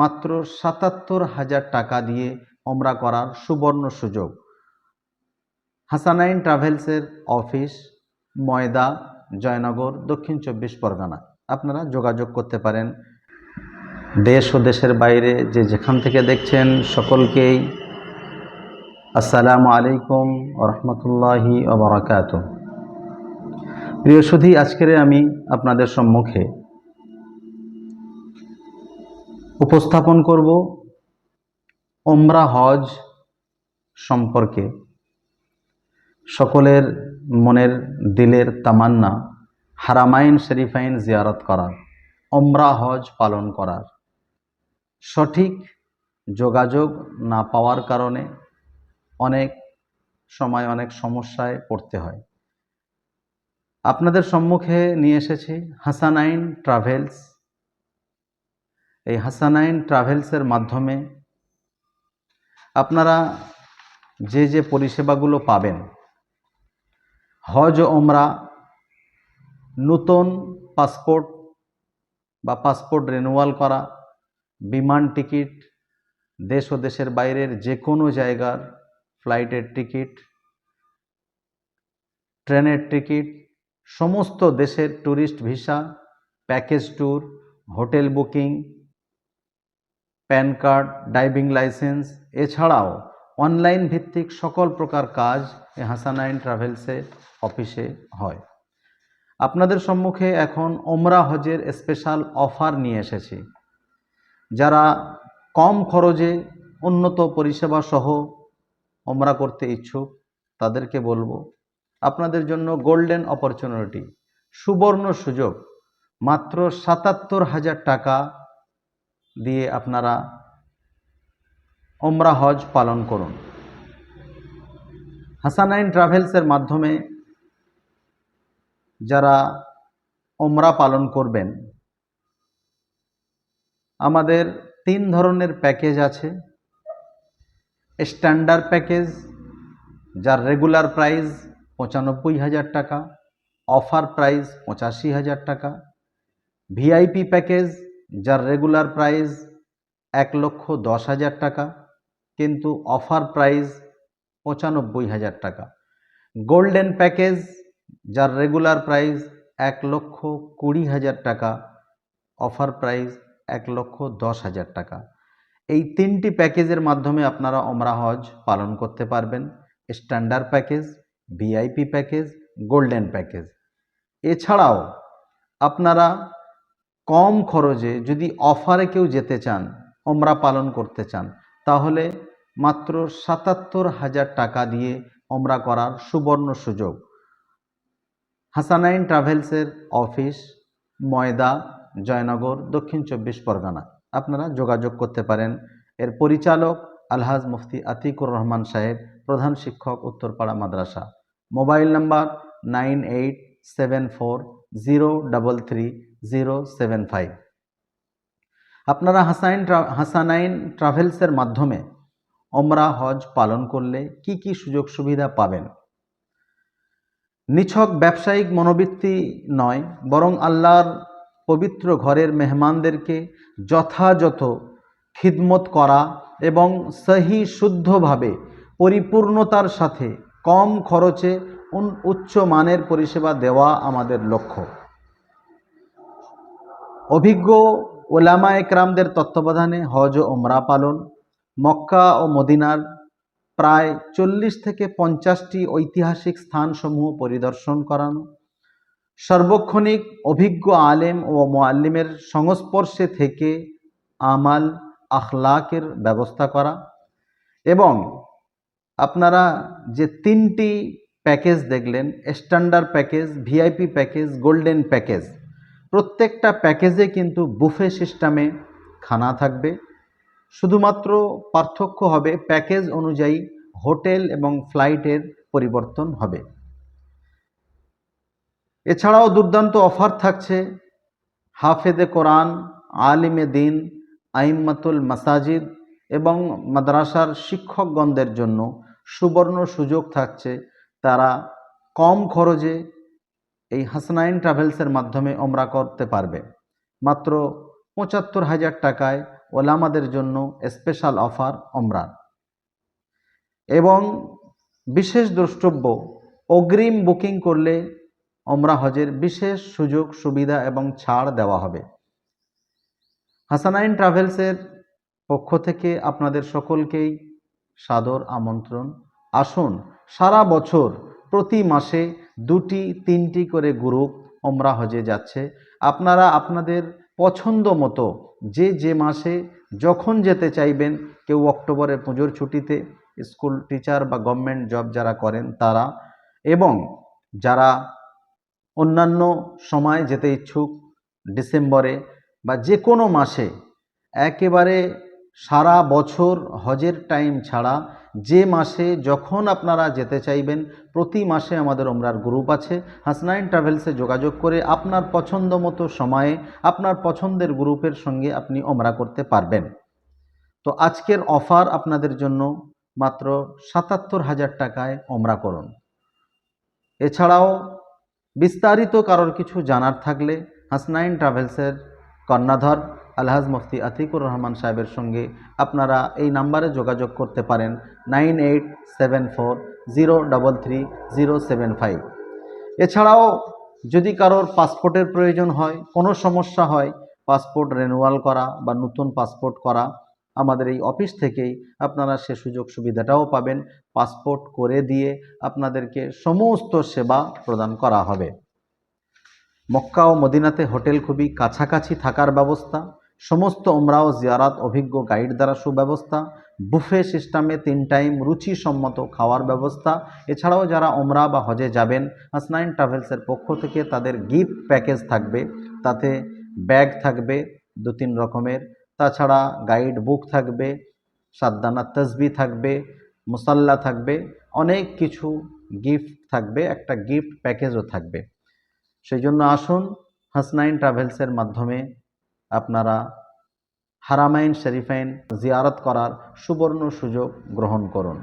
মাত্র সাতাত্তর হাজার টাকা দিয়ে ওমরা করার সুবর্ণ সুযোগ। হাসানাইন ট্রাভেলসের অফিস, ময়দা, জয়নগর, দক্ষিণ চব্বিশ পরগনা। আপনারা যোগাযোগ করতে পারেন। দেশ ও দেশের বাইরে যে যেখান থেকে দেখছেন সকলকেই আসসালামু আলাইকুম রহমতুল্লাহি ওবরাকাত প্রিয় সুধী, আজকের আমি আপনাদের সম্মুখে উপস্থাপন করব ওমরা হজ সম্পর্কে। সকলের মনের দিলের তামান্না, হারামাইন শরীফাইন জিয়ারত করার, ওমরা হজ পালন করার। সঠিক যোগাযোগ না পাওয়ার কারণে অনেক সময় অনেক সমস্যায় পড়তে হয়। আপনাদের সম্মুখে নিয়ে এসেছি হাসানাইন ট্রাভেলস এই হাসানাইন ট্রাভেলসের মাধ্যমে আপনারা যে যে পরিষেবাগুলো পাবেন, হজ ওমরা নূতন পাসপোর্ট বা পাসপোর্ট রিনুয়াল করা, বিমান টিকিট, দেশ ও দেশের বাইরের যে কোনো জায়গার ফ্লাইটের টিকিট, ট্রেনের টিকিট, সমস্ত দেশের tourist visa, package tour, hotel booking pan card, driving licence, এছাড়াও অনলাইন ভিত্তিক সকল প্রকার কাজ এই হাসানাইন ট্রাভেলসের অফিসে হয়। আপনাদের সম্মুখে এখন ওমরা হজের স্পেশাল অফার নিয়ে এসেছি। যারা কম খরচে উন্নত পরিষেবা সহ ওমরা করতে ইচ্ছুক, তাদেরকে বলব, আপনাদের জন্য গোল্ডেন অপরচুনিটি, সুবর্ণ সুযোগ, মাত্র সাতাত্তর হাজার টাকা দিয়ে আপনারা ওমরা হজ পালন করুন। হাসানাইন ট্রাভেলসের মাধ্যমে যারা ওমরা পালন করবেন, আমাদের তিন ধরনের প্যাকেজ আছে। স্ট্যান্ডার্ড প্যাকেজ, যার রেগুলার প্রাইস পঁচানব্বই হাজার টাকা, অফার প্রাইস পঁচাশি হাজার টাকা, ভিআইপি প্যাকেজ যার রেগুলার প্রাইস এক লক্ষ দশ হাজার টাকা, কিন্তু অফার প্রাইস পঁচানব্বই হাজার টাকা। গোল্ডেন প্যাকেজ যার রেগুলার প্রাইস এক লক্ষ কুড়ি হাজার টাকা অফার প্রাইস এক লক্ষ দশ হাজার টাকা। এই তিনটি প্যাকেজের মাধ্যমে আপনারা ওমরা হজ পালন করতে পারবেন। Standard package VIP package golden package এছাড়াও আপনারা কম খরচে যদি অফারে কেউ যেতে চান, ওমরা পালন করতে চান, তাহলে মাত্র সাতাত্তর হাজার টাকা দিয়ে ওমরা করার সুবর্ণ সুযোগ। হাসানাইন ট্রাভেলসের অফিস, ময়দা, জয়নগর, দক্ষিণ চব্বিশ পরগনা। আপনারা যোগাযোগ করতে পারেন। এর পরিচালক আলহাজ মুফতি আতিকুর রহমান সাহেব, প্রধান শিক্ষক, উত্তরপাড়া মাদ্রাসা। Mobile number nine eight seven four zero double three zero seven five আপনারা হাসাইন হাসানাইন ট্রাভেলসের মাধ্যমে ওমরা হজ পালন করলে কি কি সুযোগ সুবিধা পাবেন? নিছক ব্যবসায়িক মনোবৃত্তি নয়, বরং আল্লাহর পবিত্র ঘরের মেহমানদেরকে যথাযথ খিদমত করা এবং সহি শুদ্ধভাবে পরিপূর্ণতার সাথে কম খরচে উচ্চ মানের পরিষেবা দেওয়া আমাদের লক্ষ্য। অভিজ্ঞ ওলামা একরামদের তত্ত্বাবধানে হজ ও ওমরা পালন, মক্কা ও মদিনার প্রায় চল্লিশ থেকে পঞ্চাশটি ঐতিহাসিক স্থানসমূহ পরিদর্শন করানো, সর্বক্ষণিক অভিজ্ঞ আলেম ও মোয়াল্লিমের সংস্পর্শে থেকে আমাল আখলাকের ব্যবস্থা করা এবং আপনারা যে তিনটি প্যাকেজ দেখলেন, standard package, VIP package, golden package. প্রত্যেকটা প্যাকেজে কিন্তু বুফে সিস্টেমে খানা থাকবে। শুধুমাত্র পার্থক্য হবে প্যাকেজ অনুযায়ী হোটেল এবং ফ্লাইটের পরিবর্তন হবে। এছাড়াও দুর্দান্ত অফার থাকছে। হাফেদে কোরআন, আলিমে দিন, আইম্মাতুল মাসাজিদ এবং মাদ্রাসার শিক্ষকগণদের জন্য সুবর্ণ সুযোগ থাকছে। তারা কম খরচে এই হাসনাইন ট্রাভেলসের মাধ্যমে ওমরা করতে পারবে। মাত্র পঁচাত্তর হাজার টাকায় ওলামাদের জন্য স্পেশাল অফার অমরান এবং বিশেষ দ্রষ্টব্য, অগ্রিম বুকিং করলে ওমরা হজের বিশেষ সুযোগ, সুবিধা এবং ছাড় দেওয়া হবে। হাসানাইন ট্রাভেলসের পক্ষ থেকে আপনাদের সকলকেই সাদর আমন্ত্রণ। আসুন, সারা বছর প্রতি মাসে দুটি, তিনটি করে গ্রুপ ওমরা হজে যাচ্ছে। আপনারা আপনাদের পছন্দ মতো যে যে মাসে যখন যেতে চাইবেন, কেউ অক্টোবরে পুজোর ছুটিতে স্কুল টিচার বা গভর্নমেন্ট জব যারা করেন তারা এবং যারা অন্যান্য সময় যেতে ইচ্ছুক, ডিসেম্বরে বা যে কোনো মাসে, একেবারে সারা বছর হজের টাইম ছাড়া যে মাসে যখন আপনারা যেতে চাইবেন, প্রতি মাসে আমাদের ওমরার গ্রুপ আছে। হাসনাইন ট্রাভেলসে যোগাযোগ করে আপনার পছন্দ মতো সময়ে আপনার পছন্দের গ্রুপের সঙ্গে আপনি ওমরা করতে পারবেন। তো আজকের অফার আপনাদের জন্য মাত্র সাতাত্তর হাজার টাকায় ওমরা করুন। এছাড়াও বিস্তারিত কারোর কিছু জানার থাকলে হাসনাইন ট্রাভেলসের কর্ণাধর আলহাজ মুফতি আতিকুর রহমান সাহেবের সঙ্গে আপনারা এই নাম্বারে যোগাযোগ করতে পারেন nine eight seven four zero double three zero seven five. এছাড়াও যদি কারোর পাসপোর্টের প্রয়োজন হয়, কোনো সমস্যা হয়, পাসপোর্ট রেনুয়াল করা বা নতুন পাসপোর্ট করা, আমাদের এই অফিস থেকেই আপনারা সে সুযোগ সুবিধাটাও পাবেন। পাসপোর্ট করে দিয়ে আপনাদেরকে সমস্ত সেবা প্রদান করা হবে। মক্কা ও মদিনাতে হোটেল খুবই কাছাকাছি থাকার ব্যবস্থা। সমস্ত ওমরা ও জিয়ারাত অভিজ্ঞ গাইড দ্বারা সুব্যবস্থা, বুফে সিস্টেমে তিন টাইম রুচিসম্মত খাওয়ার ব্যবস্থা। এছাড়াও যারা ওমরা বা হজে যাবেন, হাসনাইন ট্রাভেলসের পক্ষ থেকে তাদের গিফট প্যাকেজ থাকবে, তাতে ব্যাগ থাকবে দু তিন রকমের। তাছাড়া গাইড বুক থাকবে, সাদ্দানা তসবি থাকবে, মুসাল্লা থাকবে, অনেক কিছু গিফট থাকবে, একটা গিফট প্যাকেজও থাকবে। সেই জন্য আসুন হাসনাইন ট্রাভেলসের মাধ্যমে আপনারা হারামাইন শরীফাইন জিয়ারত করার সুবর্ণ সুযোগ গ্রহণ করুন।